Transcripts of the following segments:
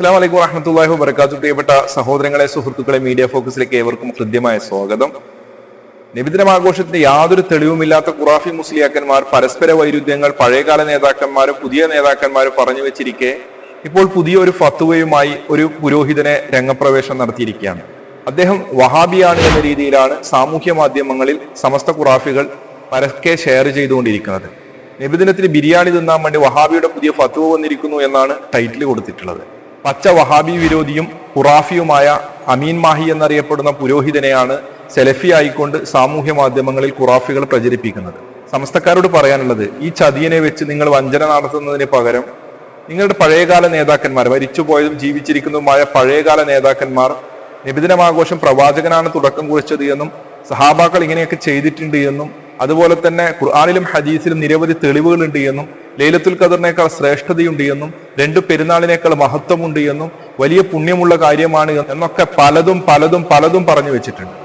അസ്സാം വലൈക്കും വറഹമത്തല്ലാഹി വബർക്കാത്തു പ്രിയപ്പെട്ട സഹോദരങ്ങളെ സുഹൃത്തുക്കളെ മീഡിയ ഫോക്കസിലേക്ക് ഏവർക്കും ഹൃദ്യമായ സ്വാഗതം. നിബിദിനം ആഘോഷത്തിന് യാതൊരു തെളിവുമില്ലാത്ത ഖുറാഫി മുസ്ലിയാക്കന്മാർ പരസ്പര വൈരുദ്ധ്യങ്ങൾ പഴയകാല നേതാക്കന്മാരും പുതിയ നേതാക്കന്മാരും പറഞ്ഞു വെച്ചിരിക്കെ ഇപ്പോൾ പുതിയ ഒരു ഫത്തുവയുമായി ഒരു പുരോഹിതനെ രംഗപ്രവേശം നടത്തിയിരിക്കുകയാണ്. അദ്ദേഹം വഹാബിയാണ് എന്ന രീതിയിലാണ് സാമൂഹ്യ മാധ്യമങ്ങളിൽ സമസ്ത ഖുറാഫികൾ പരക്കെ ഷെയർ ചെയ്തുകൊണ്ടിരിക്കുന്നത്. നബിദിനത്തിന് ബിരിയാണി തിന്നാൻ വേണ്ടി വഹാബിയുടെ പുതിയ ഫത്തുവ വന്നിരിക്കുന്നു എന്നാണ് ടൈറ്റിൽ കൊടുത്തിട്ടുള്ളത്. പച്ച വഹാബി വിരോധിയും ഖുറാഫിയുമായ അമീൻ മാഹി എന്നറിയപ്പെടുന്ന പുരോഹിതനെയാണ് സെലഫി ആയിക്കൊണ്ട് സാമൂഹ്യ മാധ്യമങ്ങളിൽ ഖുറാഫികൾ പ്രചരിപ്പിക്കുന്നത്. സമസ്തക്കാരോട് പറയാനുള്ളത് ഈ ചതിയനെ വെച്ച് നിങ്ങൾ വഞ്ചന നടത്തുന്നതിന് പകരം നിങ്ങളുടെ പഴയകാല നേതാക്കന്മാർ മരിച്ചുപോയതും ജീവിച്ചിരിക്കുന്നതുമായ പഴയകാല നേതാക്കന്മാർ നിബിദിനമാഘോഷം പ്രവാചകനാണ് തുടക്കം കുറിച്ചത് എന്നും സഹാബാക്കൾ ഇങ്ങനെയൊക്കെ ചെയ്തിട്ടുണ്ട് എന്നും അതുപോലെ തന്നെ ഖുർആാനിലും ഹദീസിലും നിരവധി തെളിവുകളുണ്ട് എന്നും ലൈലത്തുൽ ഖദറിനേക്കാൾ ശ്രേഷ്ഠതയുണ്ട് എന്നും രണ്ടു പെരുന്നാളിനേക്കാൾ മഹത്വമുണ്ട് എന്നും വലിയ പുണ്യമുള്ള കാര്യമാണ് എന്നൊക്കെ പലതും പലതും പലതും പറഞ്ഞു വെച്ചിട്ടുണ്ട്.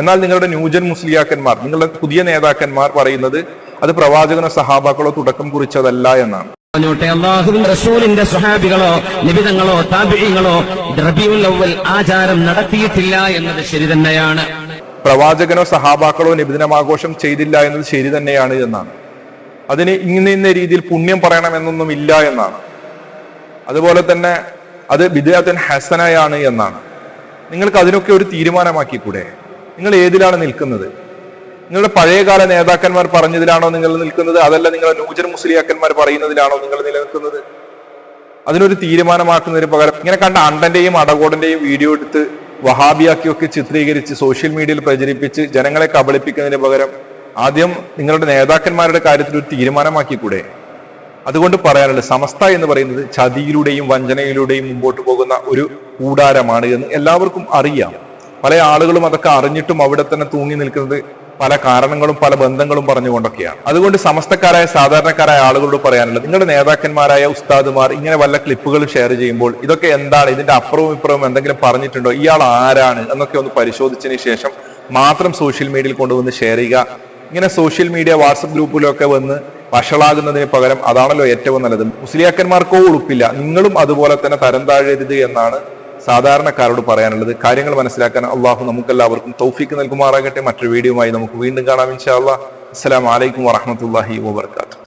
എന്നാൽ നിങ്ങളുടെ ന്യൂജൻ മുസ്ലിയാക്കന്മാർ നിങ്ങളുടെ പുതിയ നേതാക്കന്മാർ പറയുന്നത് അത് പ്രവാചകനോ സഹാബാക്കളോ തുടക്കം കുറിച്ചതല്ല എന്നാണ്. റസൂലിന്റെ സ്വഹാബികളോ നിബിതങ്ങളോ റബിയുൽ അവൽ ആചാരം നടത്തിയിട്ടില്ല എന്നത് ശരി തന്നെയാണ്. പ്രവാചകനോ സഹാബാക്കളോ നിബിദിനമാഘോഷം ചെയ്തില്ല എന്നത് ശരി തന്നെയാണ് എന്നാണ്. അതിന് ഇങ്ങനെ ഇന്ന രീതിയിൽ പുണ്യം പറയണമെന്നൊന്നും ഇല്ല എന്നാണ്. അതുപോലെ തന്നെ അത് വിദ്യാർത്ഥൻ ഹസനയാണ് എന്നാണ്. നിങ്ങൾക്ക് അതിനൊക്കെ ഒരു തീരുമാനമാക്കിക്കൂടെ? നിങ്ങൾ ഏതിലാണ് നിൽക്കുന്നത്? നിങ്ങളുടെ പഴയകാല നേതാക്കന്മാർ പറഞ്ഞതിലാണോ നിങ്ങൾ നിൽക്കുന്നത്? അതല്ല നിങ്ങളുടെ നൂജൻ മുസ്ലിയാക്കന്മാർ പറയുന്നതിലാണോ നിങ്ങൾ നിലനിൽക്കുന്നത്? അതിനൊരു തീരുമാനമാക്കുന്നതിന് പകരം ഇങ്ങനെ കണ്ട അണ്ടന്റെയും അടകോടന്റെയും വീഡിയോ എടുത്ത് വഹാബിയാക്കിയൊക്കെ ചിത്രീകരിച്ച് സോഷ്യൽ മീഡിയയിൽ പ്രചരിപ്പിച്ച് ജനങ്ങളെ കബളിപ്പിക്കുന്നതിന് പകരം ആദ്യം നിങ്ങളുടെ നേതാക്കന്മാരുടെ കാര്യത്തിൽ ഒരു തീരുമാനമാക്കിക്കൂടെ? അതുകൊണ്ട് പറയാനുള്ളത് സമസ്ത എന്ന് പറയുന്നത് ചതിയിലൂടെയും വഞ്ചനയിലൂടെയും മുമ്പോട്ട് പോകുന്ന ഒരു കൂടാരമാണ് എന്ന് എല്ലാവർക്കും അറിയാം. പല ആളുകളും അതൊക്കെ അറിഞ്ഞിട്ടും അവിടെ തന്നെ തൂങ്ങി നിൽക്കുന്നത് പല കാരണങ്ങളും പല ബന്ധങ്ങളും പറഞ്ഞുകൊണ്ടൊക്കെയാണ്. അതുകൊണ്ട് സമസ്തക്കാരായ സാധാരണക്കാരായ ആളുകളോട് പറയാനുള്ളത് നിങ്ങളുടെ നേതാക്കന്മാരായ ഉസ്താദുമാർ ഇങ്ങനെ വല്ല ക്ലിപ്പുകൾ ഷെയർ ചെയ്യുമ്പോൾ ഇതൊക്കെ എന്താണ് ഇതിന്റെ അപ്പുറവും ഇപ്പുറവും എന്തെങ്കിലും പറഞ്ഞിട്ടുണ്ടോ ഇയാൾ ആരാണ് എന്നൊക്കെ ഒന്ന് പരിശോധിച്ചതിന് ശേഷം മാത്രം സോഷ്യൽ മീഡിയയിൽ കൊണ്ടുവന്ന് ഷെയർ ചെയ്യുക. ഇങ്ങനെ സോഷ്യൽ മീഡിയ വാട്സപ്പ് ഗ്രൂപ്പിലൊക്കെ വന്ന് വഷളാകുന്നതിന് പകരം അതാണല്ലോ ഏറ്റവും നല്ലത്. മുസ്ലിയാക്കന്മാർക്കോ ഉളുപ്പില്ല. നിങ്ങളും അതുപോലെ തന്നെ തരം താഴരുത് എന്നാണ് സാധാരണക്കാരോട് പറയാനുള്ളത് കാര്യങ്ങൾ മനസ്സിലാക്കാൻ അള്ളാഹു നമുക്കെല്ലാവർക്കും തൗഫീക്ക് നൽകുമാറാകട്ടെ. മറ്റൊരു വീഡിയോയുമായി നമുക്ക് വീണ്ടും കാണാം. ഇൻഷാ അള്ളാഹ് അസ്സലാമു അലൈക്കും വറഹമത്തല്ലാഹി വബർക്കാത്തു